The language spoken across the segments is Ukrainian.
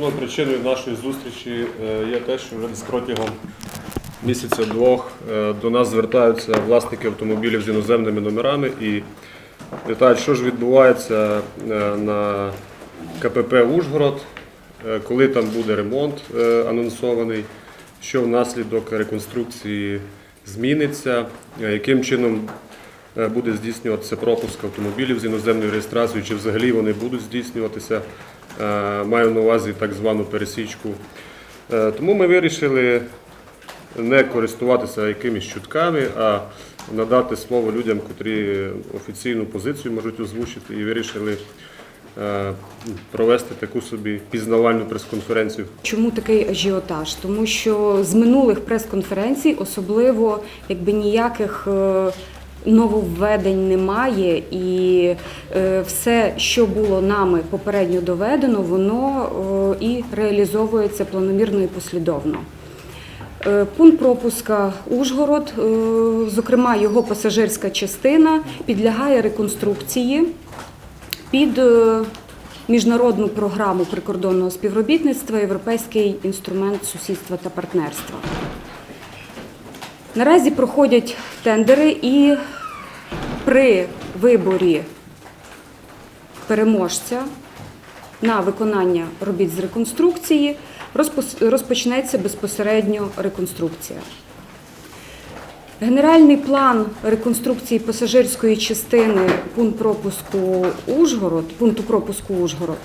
основною причиною нашої зустрічі е, є те, що вже протягом місяця-двох е, до нас звертаються власники автомобілів з іноземними номерами і питають, що ж відбувається е, на КПП Ужгород, коли там буде ремонт анонсований, що внаслідок реконструкції зміниться, яким чином буде здійснюватися пропуск автомобілів з іноземною реєстрацією, чи взагалі вони будуть здійснюватися. Е, Маю на увазі так звану пересічку. Е, Тому ми вирішили не користуватися якимись чутками, а надати слово людям, котрі офіційну позицію можуть озвучити, і вирішили е, провести таку собі пізнавальну прес-конференцію. Чому такий ажіотаж? Тому що з минулих прес-конференцій особливо якби ніяких нововведень немає, і е, все, що було нами попередньо доведено, воно е, і реалізовується планомірно і послідовно. Е, Пункт пропуска Ужгород, зокрема його пасажирська частина, підлягає реконструкції під міжнародну програму прикордонного співробітництва Європейський інструмент сусідства та партнерства. Наразі проходять тендери і при виборі переможця на виконання робіт з реконструкції розпочнеться безпосередньо реконструкція. Генеральний план реконструкції пасажирської частини пункт пропуску Ужгород, пункту пропуску Ужгород,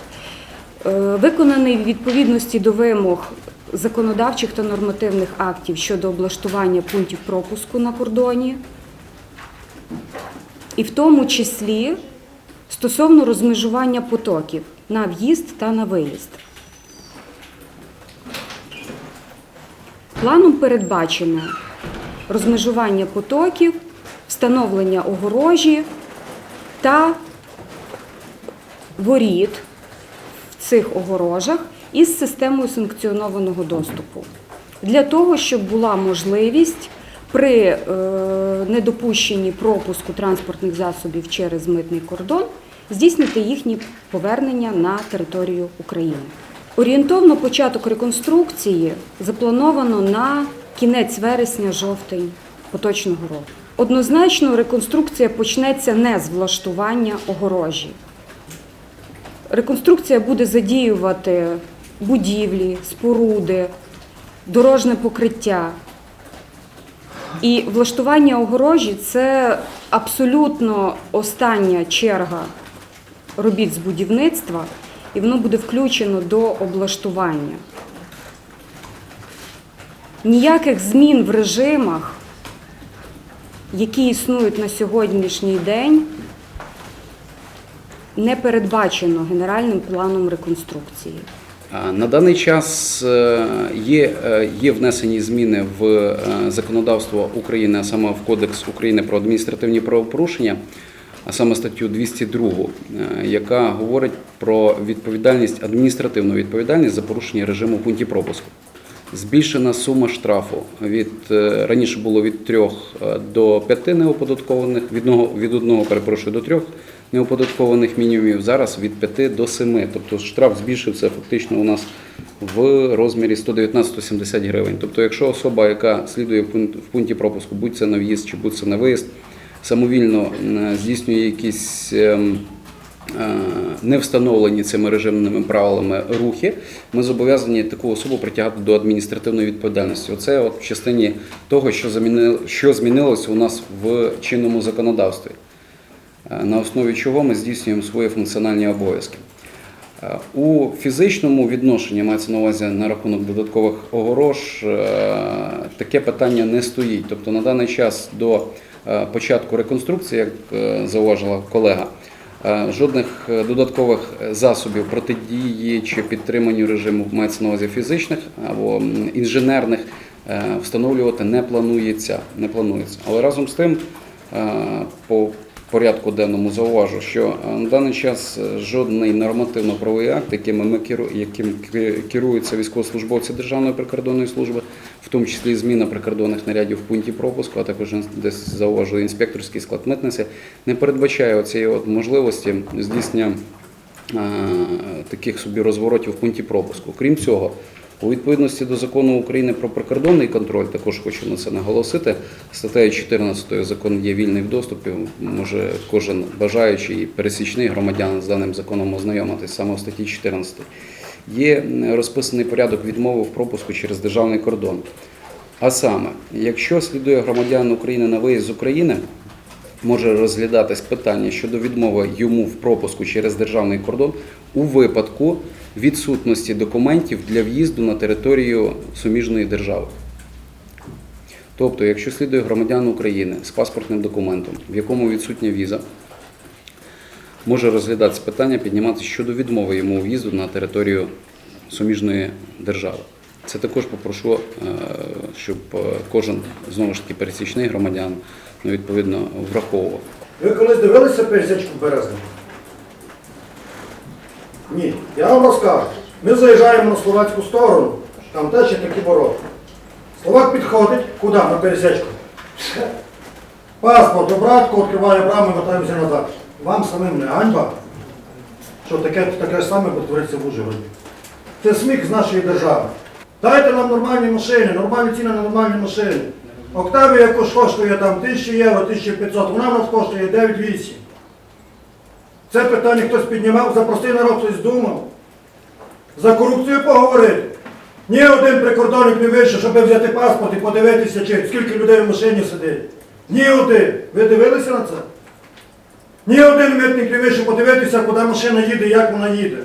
е, виконаний в відповідності до вимог законодавчих та нормативних актів щодо облаштування пунктів пропуску на кордоні, і в тому числі стосовно розмежування потоків на в'їзд та на виїзд. Планом передбачено розмежування потоків, встановлення огорожі та воріт в цих огорожах із системою санкціонованого доступу. Для того, щоб була можливість при е, недопущенні пропуску транспортних засобів через митний кордон здійснити їхнє повернення на територію України. Орієнтовно початок реконструкції заплановано на кінець вересня-жовтень поточного року. Однозначно, реконструкція почнеться не з влаштування огорожі. Реконструкція буде задіювати будівлі, споруди, дорожне покриття. І влаштування огорожі це абсолютно остання черга робіт з будівництва, і воно буде включено до облаштування. Ніяких змін в режимах, які існують на сьогоднішній день, не передбачено генеральним планом реконструкції. На даний час е, є, е, є внесені зміни в е, законодавство України, а саме в Кодекс України про адміністративні правопорушення, а саме статтю 202, е, яка говорить про відповідальність, адміністративну відповідальність за порушення режиму пунктів пропуску. Збільшена сума штрафу від раніше було від 3 до 5 неоподаткованих, від одного, від одного перепрошую до 3 неоподаткованих мінімумів, зараз від 5 до 7. Тобто штраф збільшився фактично у нас в розмірі 119-170 гривень. Тобто, якщо особа, яка слідує в пункті пропуску, будь це на в'їзд чи будь це на виїзд, самовільно здійснює якісь ем, е, не встановлені цими режимними правилами рухи, ми зобов'язані таку особу притягати до адміністративної відповідальності. Оце от в частині того, що змінилося у нас в чинному законодавстві, е, на основі чого ми здійснюємо свої функціональні обов'язки. Е, У фізичному відношенні мається на увазі на рахунок додаткових огорож, е, таке питання не стоїть. Тобто на даний час до е, початку реконструкції, як е, зауважила колега, е, жодних е, додаткових засобів протидії чи підтриманню режиму мається на увазі фізичних або інженерних е, встановлювати не планується. Не планується. Але разом з тим, е, по порядку денному зауважу, що е, на даний час е, жодний нормативно-правовий акт, яким ми яким керуються військовослужбовці Державної прикордонної служби, в тому числі зміна прикордонних нарядів в пункті пропуску, а також десь зауважу інспекторський склад митниці, не передбачає цієї от можливості здійснення е, таких собі розворотів в пункті пропуску. Крім цього, у відповідності до закону України про прикордонний контроль, також хочу на це наголосити. Статтею 14 закон є вільний в доступі. Може кожен бажаючий і пересічний громадян з даним законом ознайомитись саме в статті 14. Є розписаний порядок відмови в пропуску через державний кордон. А саме, якщо слідує громадян України на виїзд з України, може розглядатись питання щодо відмови йому в пропуску через державний кордон у випадку відсутності документів для в'їзду на територію суміжної держави. Тобто, якщо слідує громадян України з паспортним документом, в якому відсутня віза, може розглядатися питання підніматися щодо відмови йому в'їзду на територію суміжної держави. Це також попрошу, е, щоб е, кожен знову ж таки пересічний громадян ну, відповідно враховував. Ви колись дивилися пересічку Березник? Ні. Я вам розкажу. Ми заїжджаємо на словацьку сторону, там теж є такі ворота. Словак підходить, куди? На пересічку. Паспорт, обратку, відкриває браму вертаємося назад. Вам самим не ганьба, що таке, таке саме потвориться в Ужгороді. Це сміх з нашої держави. Дайте нам нормальні машини, нормальні ціни на нормальні машини. Октавія коштує там 1000 євро, 1500, вона в нас коштує 9-8. Це питання хтось піднімав, за простий народ хтось думав. За корупцію поговорити. Ні один прикордонник не вийшов, щоб взяти паспорт і подивитися, чи скільки людей в машині сидить. Ні один. Ви дивилися на це? Ні один митник не вийшов подивитися, куди машина їде, і як вона їде.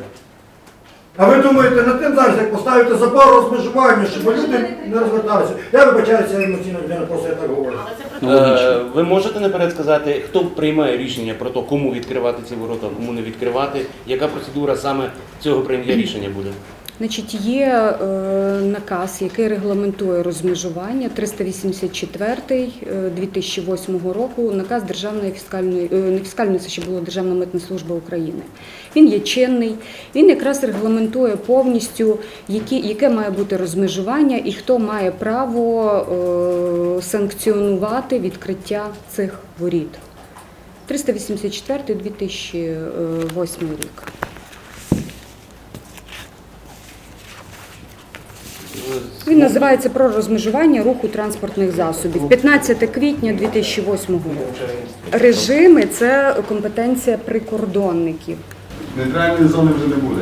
А ви думаєте, над тим зараз, як поставити забор розмежування, щоб люди не розверталися. Я вибачаюся, я емоційно людина, просто я так говорю. Е, Ви можете наперед сказати, хто приймає рішення про те, кому відкривати ці ворота, кому не відкривати? Яка процедура саме цього прийняття рішення буде? Значить, є е, наказ, який регламентує розмежування 384 е, 2008 року. Наказ Державної фіскальної е, не фіскальної, це ще було Державна митна служба України. Він є чинний. Він якраз регламентує повністю, які, яке має бути розмежування і хто має право е, санкціонувати відкриття цих воріт. 384 2008 рік. Він називається про розмежування руху транспортних засобів. 15 квітня 2008 року. Режими це компетенція прикордонників. Нейтральної зони вже не буде.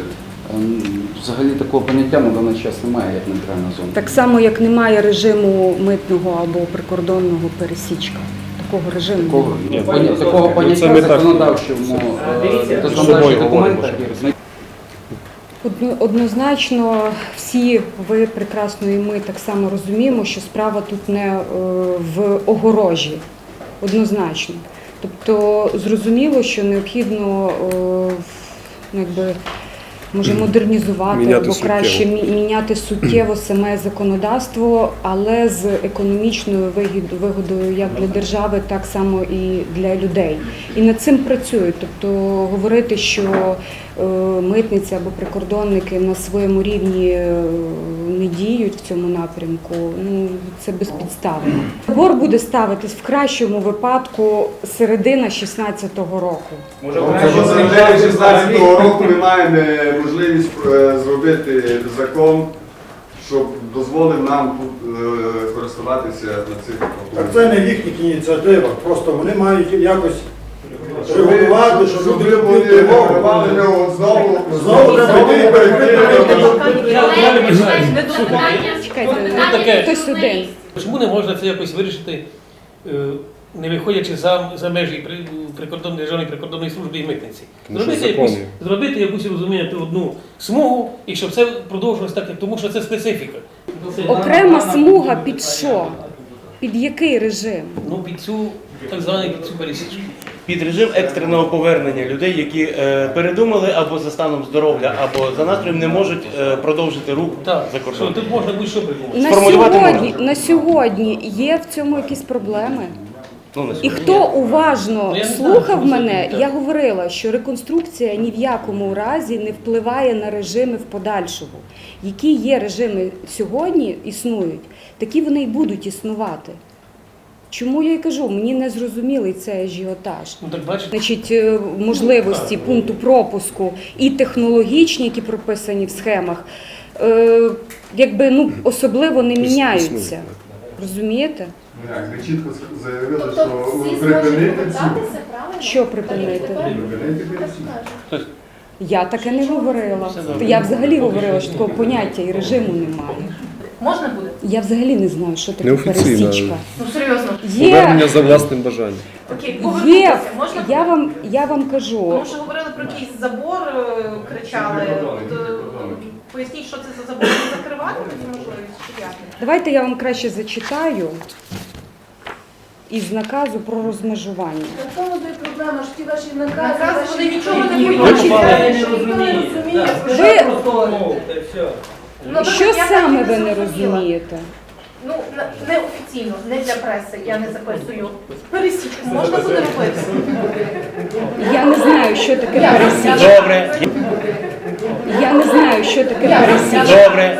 Ем, Взагалі такого поняття на даний час немає, як нейтральна зона. Так само, як немає режиму митного або прикордонного пересічка. Такого режиму. Такого, Ні, такого поняття законодавчому е, законодавчих документах Однозначно, всі ви прекрасно і ми так само розуміємо, що справа тут не е, в огорожі. Однозначно. Тобто зрозуміло, що необхідно е, ну, якби, може модернізувати Міняти або краще мі- міняти суттєво саме законодавство, але з економічною вигодою як для держави, так само і для людей. І над цим працюють. Тобто говорити, що е, митниця або прикордонники на своєму рівні е, не діють в цьому напрямку, ну це безпідставно. Забор буде ставитись в кращому випадку середина 16-го року. Тобто з 16 року ми маємо е, можливість зробити закон, щоб дозволив нам тут е, користуватися на цих Так автобусах. це не їхня ініціатива. Просто вони мають якось регулювати, щоб Щоб люди ви були були тривогу. регулювали його знову. Знову треба йти і перекрити. Хтось один. Чому не можна це якось вирішити, е, не виходячи за, за межі при- прикордонної державної прикордонної служби і митниці? Зробити якусь, є. зробити якусь розумієте, одну смугу, і щоб це продовжилось так, тому що це специфіка. Окрема смуга під що? Під який режим? Ну, під цю так звану під цю пересічку. Під режим екстреного повернення людей, які е, передумали або за станом здоров'я, або за настроєм не можуть е, продовжити рух Так, за що кордон. тут можна будь-що. На сьогодні, на сьогодні є в цьому якісь проблеми? Ну, І хто уважно Ну, слухав мене, я говорила, що реконструкція ні в якому разі не впливає на режими в подальшому. Які є режими сьогодні, існують, такі вони і будуть існувати. Чому я й кажу, мені не зрозумілий цей ажіотаж. Ну так бачите. Значить, е, можливості пункту пропуску і технологічні, які прописані в схемах, е, якби ну особливо не міняються. Розумієте? Ну ви чітко заявили, Тобто що всі припинити зможуть ці повертатися, правильно? Що припинити? припинити скажуть. Я таке не говорила. Я взагалі говорила, що такого поняття і режиму немає. Можна буде? Я взагалі не знаю, що таке Неофіційно. пересічка. Ну серйозно. Є, Повернення за власним бажанням. Окей, є, повернутися. Можна я вам, я вам кажу, Тому що говорили про якийсь забор, е, кричали. От, е, Поясніть, що це за забор не закривати можливість чи як? давайте я вам краще зачитаю із наказу про розмежування. В тому то й проблема, що ті ваші накази, Накази, ваші вони нічого не ваші читати, ніхто не розуміє. Ви, Ну, що саме ви не розумієте? Ну, не неофіційно, не для преси, я не записую. Пересічку можна буде робити? Я не знаю, що таке пересічка. Добре, Я не знаю, що таке пересічка. добре.